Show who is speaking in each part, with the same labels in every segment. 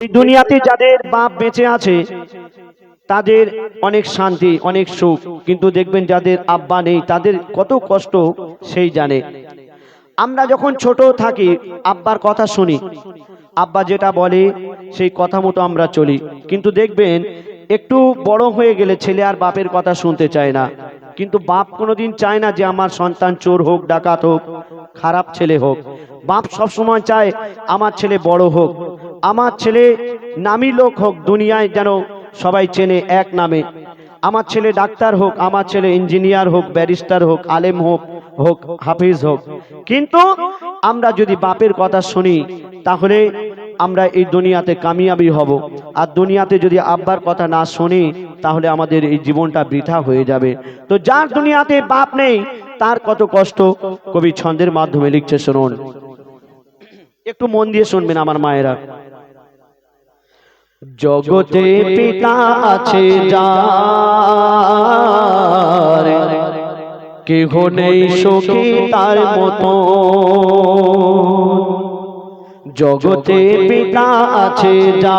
Speaker 1: এই দুনিয়াতে যাদের বাপ বেঁচে আছে, তাদের অনেক শান্তি, অনেক সুখ। কিন্তু দেখবেন যাদের আব্বা নেই, তাদের কত কষ্ট, সেই জানে। আমরা যখন ছোট থাকি, আব্বার কথা শুনি। আব্বা যেটা বলে, সেই কথা মতো আমরা চলি। কিন্তু দেখবেন, একটু বড় হয়ে গেলে ছেলে আর বাপের কথা শুনতে চায় না। কিন্তু বাপ কোনোদিন চায় না যে আমার সন্তান চোর হোক, ডাকাত হোক, খারাপ ছেলে হোক। বাপ সবসময় চায়, আমার ছেলে বড় হোক। আমার ছেলে নামি লোক হোক, দুনিয়ায় যেন সবাই চেনে এক নামে। আমার ছেলে ডাক্তার হোক, আমার ছেলে ইঞ্জিনিয়ার হোক, ব্যারিস্টার হোক, আলেম হোক হোক, হাফিজ হোক। কিন্তু আমরা যদি বাপের কথা শুনি, তাহলে আমরা এই দুনিয়াতে কামিয়াবি হব। আর দুনিয়াতে যদি আব্বার কথা না শুনি, তাহলে আমাদের এই জীবনটা বৃথা হয়ে যাবে। তো যার দুনিয়াতে বাপ নেই, তার কত কষ্ট? কবি ছন্দের মাধ্যমে লিখছে, শুনুন। একটু মন দিয়ে শুনবেন আমার মায়েরা। জগতে পিতা আছে যার। কেহ নেই সখী তার মতো জগতে পিতা আছে যার।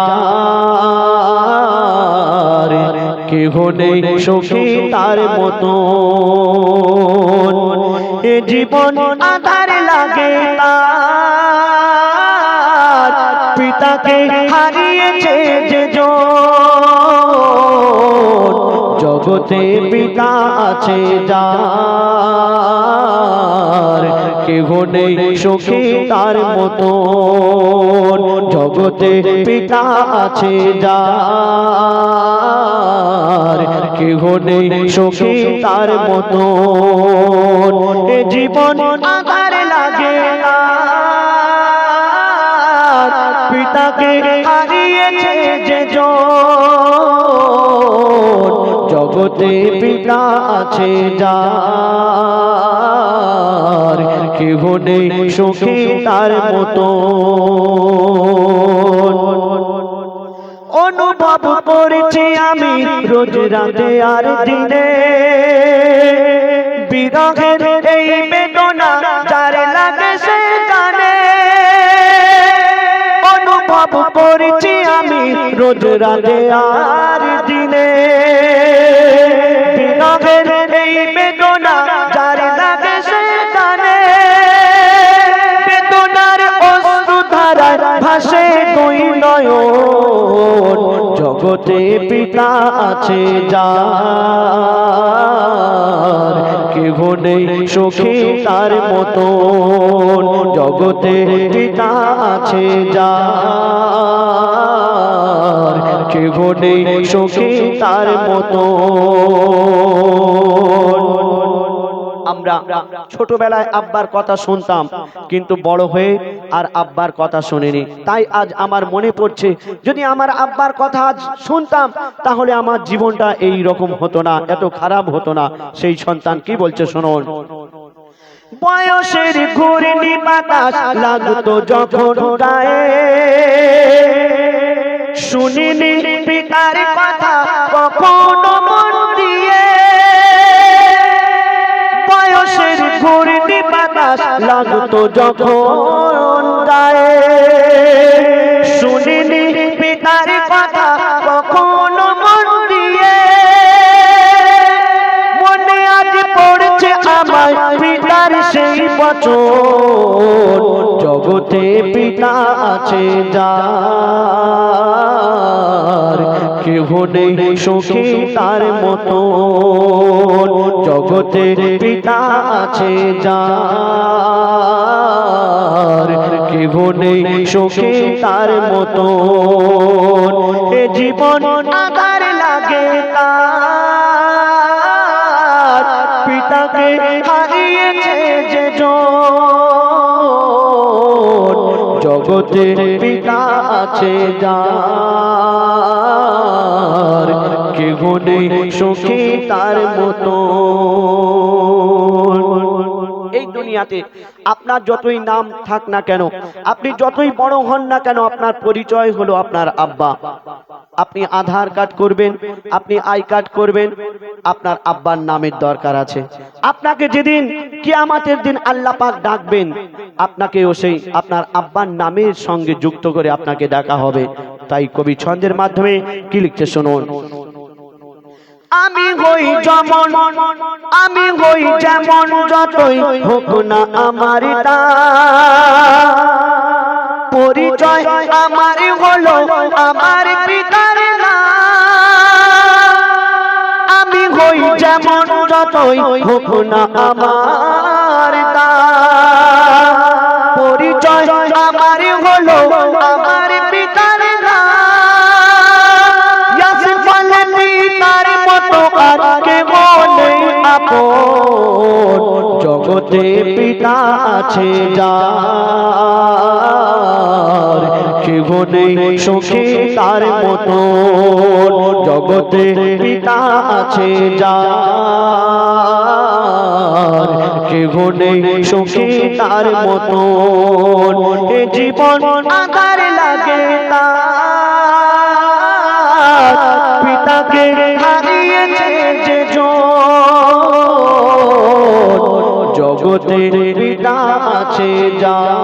Speaker 1: কেহ নেই সখী তার মতো এ জীবন আধার লাগে পিতাকে হারিয়েছে যে। জগতে পিতা আছে যার, কেহ নেই সখী তার মতো জগতে পিতা আছে যার, কেহ নেই সখী তার মতো জীবন আধার হারিয়েছে যে জগতে পিতা আছে যার। কেহ নেই সুখী তার মতো অনুভব করেছি আমি রোজ রাতে আর দিনে। বিরহের এই বেদনা রোজ আর দিনে। বিরহের এই বেদনা, যার লাগে সে বেদনার ভাসে দুই নয়ন। জগতে পিতা আছে যা কেহ নেই সখী তার মতো জগতে পিতা আছে যার। কেহ সখী তার মতো। আমরা ছোটবেলায় আব্বার কথা শুনতাম, কিন্তু বড় হয়ে আর আব্বার কথা শুনিনি। তাই আজ আমার মনে পড়ছে, যদি আমার আব্বার কথা আজ শুনতাম, তাহলে আমার জীবনটা এই রকম হতো না, এত খারাপ হতো না। সেই সন্তান কি বলছে শুনুন। বয়সের ঘূর্ণি বাতাস লাগতো যখন গায়ে। শুনিনি পিতার কথা কখনো মন দিয়ে বয়সের ঘূর্ণি বাতাস লাগতো যখন গায়ে। শুনিনি পিতার কথা কখনো মন দিয়ে। মনে আজ পড়ছে আমার পিতার সেই বচন। জগতে পিতা আছে যার নেই সুখী তার মতো জগতে পিতা আছে যার কেহ নেই সুখী তার মতো এ জীবন আধার লাগে তার, পিতাকে হারিয়েছে যে। জগতে পিতা আছে যার কেহ নেই সুখী তার মতো এই দুনিয়াতে আপনার যতই নাম থাক না কেন, আপনি যতই বড় হন না কেন, আপনার পরিচয় হলো আপনার আব্বা। আপনি আধার কার্ড করবেন, আপনি আই কার্ড করবেন, আপনার আব্বার নামের দরকার আছে। আপনাকে যেদিন কিয়ামাতের দিন আল্লাহ পাক ডাকবেন, আপনাকেও সেই আপনার আব্বার নামের সঙ্গে যুক্ত করে আপনাকে ডাকা হবে। তাই কবি ছন্দের মাধ্যমে কি লিখতে শুনুন? আমি হই যেমন, আমি হই যেমন যতই হোক না আমার পরিচয় আমার হলো আমার পিতার আমি হই যেমন যতই হোক না আমার জগতে পিতা আছে যার, কেহ নেই সুখী তার মতো। জগতে পিতা আছে যার, কেহ নেই সুখী তার মতো। জীবন আধার জগতে পিতা আছে যার